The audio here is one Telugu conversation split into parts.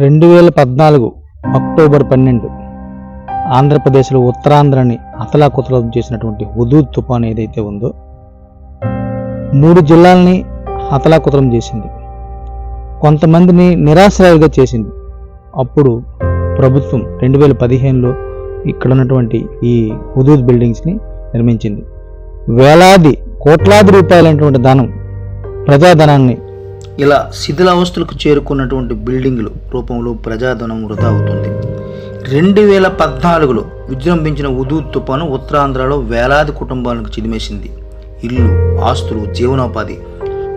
రెండు వేల పద్నాలుగు అక్టోబర్ పన్నెండు ఆంధ్రప్రదేశ్లో ఉత్తరాంధ్రని అతలాకుతలం చేసినటువంటి హుదూద్ తుఫాన్ ఏదైతే ఉందో మూడు జిల్లాల్ని అతలాకుతలం చేసింది. కొంతమందిని నిరాశ్రయాలుగా చేసింది. అప్పుడు ప్రభుత్వం రెండు వేల పదిహేనులో ఇక్కడ ఉన్నటువంటి ఈ హుదూద్ బిల్డింగ్స్ని నిర్మించింది. వేలాది కోట్లాది రూపాయలైనటువంటి ధనం ప్రజాధనాన్ని ఇలా శిథిలావస్థలకు చేరుకున్నటువంటి బిల్డింగులు రూపంలో ప్రజాధనం వృధా అవుతుంది. రెండు వేల పద్నాలుగులో విజృంభించిన ఉదూ తుపాను ఉత్తరాంధ్రలో వేలాది కుటుంబాలకు చిదిమేసింది. ఇల్లు ఆస్తులు జీవనోపాధి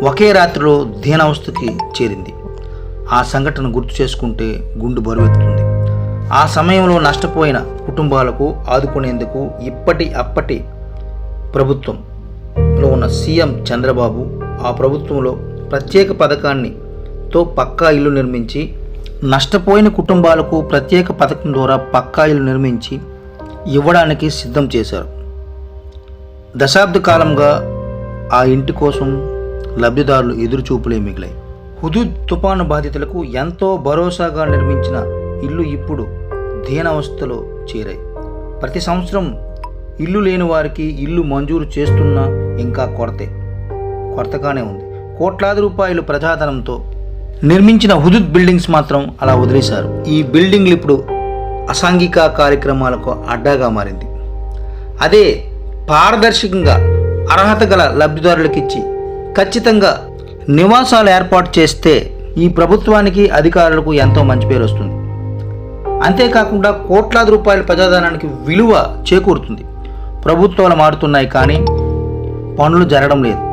ఒకే రాత్రిలో దీనావస్థకి చేరింది. ఆ సంఘటన గుర్తు చేసుకుంటే గుండు బరువెత్తుంది. ఆ సమయంలో నష్టపోయిన కుటుంబాలకు ఆదుకునేందుకు ఇప్పటి అప్పటి ప్రభుత్వంలో ఉన్న సీఎం చంద్రబాబు ఆ ప్రభుత్వంలో ప్రత్యేక పథకాన్ని తో పక్కా ఇల్లు నిర్మించి నష్టపోయిన కుటుంబాలకు ప్రత్యేక పథకం ద్వారా పక్కా ఇల్లు నిర్మించి ఇవ్వడానికి సిద్ధం చేశారు. దశాబ్ద కాలంగా ఆ ఇంటి కోసం లబ్ధిదారులు ఎదురుచూపులే మిగిలాయి. హుదూద్ తుపాను బాధితులకు ఎంతో భరోసాగా నిర్మించిన ఇల్లు ఇప్పుడు దీనావస్థలో చేరాయి. ప్రతి సంవత్సరం ఇల్లు లేని వారికి ఇల్లు మంజూరు చేస్తున్నా ఇంకా కొరతే కొరతగానే ఉంది. కోట్లాది రూపాయలు ప్రజాధనంతో నిర్మించిన హుదుద్ బిల్డింగ్స్ మాత్రం అలా వదిలేశారు. ఈ బిల్డింగ్లు ఇప్పుడు అసాంఘిక కార్యక్రమాలకు అడ్డాగా మారింది. అదే పారదర్శకంగా అర్హత గల లబ్ధిదారులకు ఇచ్చి ఖచ్చితంగా నివాసాలు ఏర్పాటు చేస్తే ఈ ప్రభుత్వానికి అధికారులకు ఎంతో మంచి పేరు వస్తుంది. అంతేకాకుండా కోట్లాది రూపాయల ప్రజాధనానికి విలువ చేకూరుతుంది. ప్రభుత్వాలు మారుతున్నాయి కానీ పనులు జరగడం లేదు.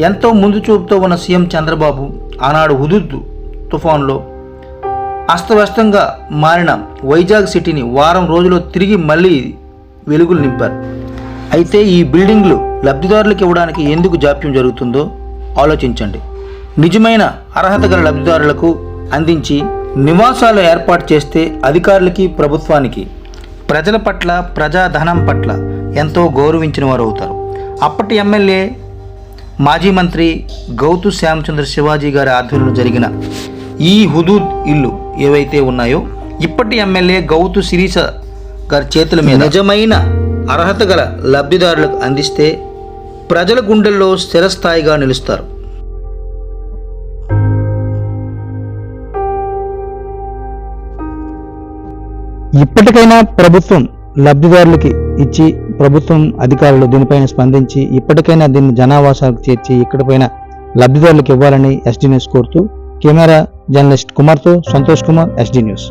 ఎంతో ముందు చూపుతో ఉన్న సీఎం చంద్రబాబు ఆనాడు హుదుద్ తుఫాన్లో అస్తవ్యస్తంగా మారిన వైజాగ్ సిటీని వారం రోజుల్లో తిరిగి మళ్ళీ వెలుగులు నింపారు. అయితే ఈ బిల్డింగ్లు లబ్ధిదారులకు ఇవ్వడానికి ఎందుకు జాప్యం జరుగుతుందో ఆలోచించండి. నిజమైన అర్హత గల లబ్ధిదారులకు అందించి నివాసాలు ఏర్పాటు చేస్తే అధికారులకి ప్రభుత్వానికి ప్రజల పట్ల ప్రజాధనం పట్ల ఎంతో గౌరవించిన వారు అవుతారు. అప్పటి ఎమ్మెల్యే మాజీ మంత్రి గౌతు శ్యామచంద్ర శివాజీ గారి ఆధ్వర్యంలో జరిగిన ఈ హుదూద్ ఇల్లు ఏవైతే ఉన్నాయో ఇప్పటి ఎమ్మెల్యే గౌతు శిరీష గారి చేతుల మీద నిజమైన అర్హత గల లబ్ధిదారులకు అందిస్తే ప్రజల గుండెల్లో స్థిరస్థాయిగా నిలుస్తారు. ఇప్పటికైనా ప్రభుత్వం లబ్ధిదారులకి ఇచ్చి ప్రభుత్వం అధికారులు దీనిపైన స్పందించి ఇప్పటికైనా దీన్ని జనావాసాలకు చేర్చి ఇక్కడిపైన లబ్ధిదారులకు ఇవ్వాలని ఎస్డీ న్యూస్ కోరుతూ కెమెరా జర్నలిస్ట్ కుమార్తో సంతోష్ కుమార్ ఎస్డీ న్యూస్.